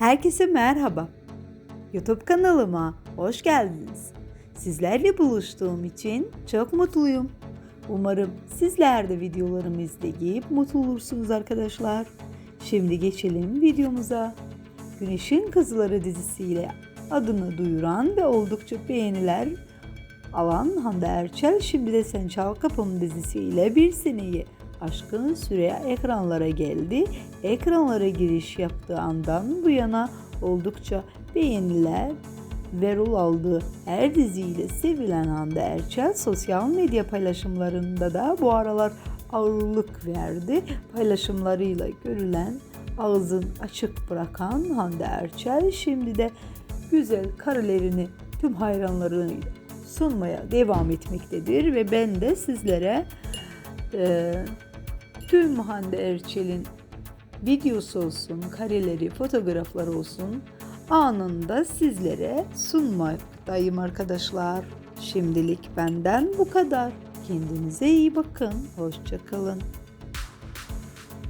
Herkese merhaba. YouTube kanalıma hoş geldiniz. Sizlerle buluştuğum için çok mutluyum. Umarım sizler de videolarımı izleyip mutlu olursunuz arkadaşlar. Şimdi geçelim videomuza. Güneşin Kızları dizisiyle adını duyuran ve oldukça beğeniler alan Hande Erçel şimdi de Sen Çal Kapım dizisiyle bir seneyi aşkın süre ekranlara geldi. Ekranlara giriş yaptığı andan bu yana oldukça beğeniler ve rol aldığı her diziyle sevilen Hande Erçel sosyal medya paylaşımlarında da bu aralar ağırlık verdi. Paylaşımlarıyla görülen ağzın açık bırakan Hande Erçel şimdi de güzel karelerini tüm hayranlarına sunmaya devam etmektedir ve ben de sizlere e, tüm Hande Erçel'in videosu olsun, kareleri, fotoğrafları olsun anında sizlere sunmaktayım arkadaşlar. Şimdilik benden bu kadar. Kendinize iyi bakın. Hoşçakalın.